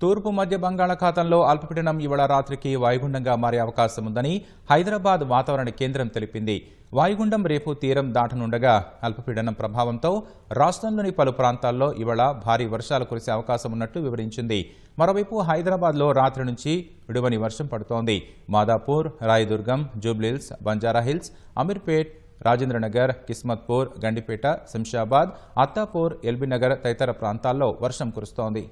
తూర్పు మధ్య బంగాళాఖాతంలో అల్పపీడనం ఇవాళ రాత్రికి వాయుగుండంగా మారే అవకాశం ఉందని హైదరాబాద్ వాతావరణ కేంద్రం తెలిపింది. వాయుగుండం రేపు తీరం దాటనుండగా అల్పపీడనం ప్రభావంతో రాష్ట్రంలోని పలు ప్రాంతాల్లో ఇవాళ భారీ వర్షాలు కురిసే అవకాశం ఉన్నట్లు వివరించింది. మరోవైపు హైదరాబాద్లో రాత్రి నుంచి విడువని వర్షం పడుతోంది. మాదాపూర్ రాయదుర్గం జూబ్లీహిల్స్ బంజారాహిల్స్ అమీర్పేట్ రాజేంద్రనగర్ కిస్మత్పూర్ గండిపేట శంషాబాద్ అత్తాపూర్ ఎల్బీనగర్ తదితర ప్రాంతాల్లో వర్షం కురుస్తోంది.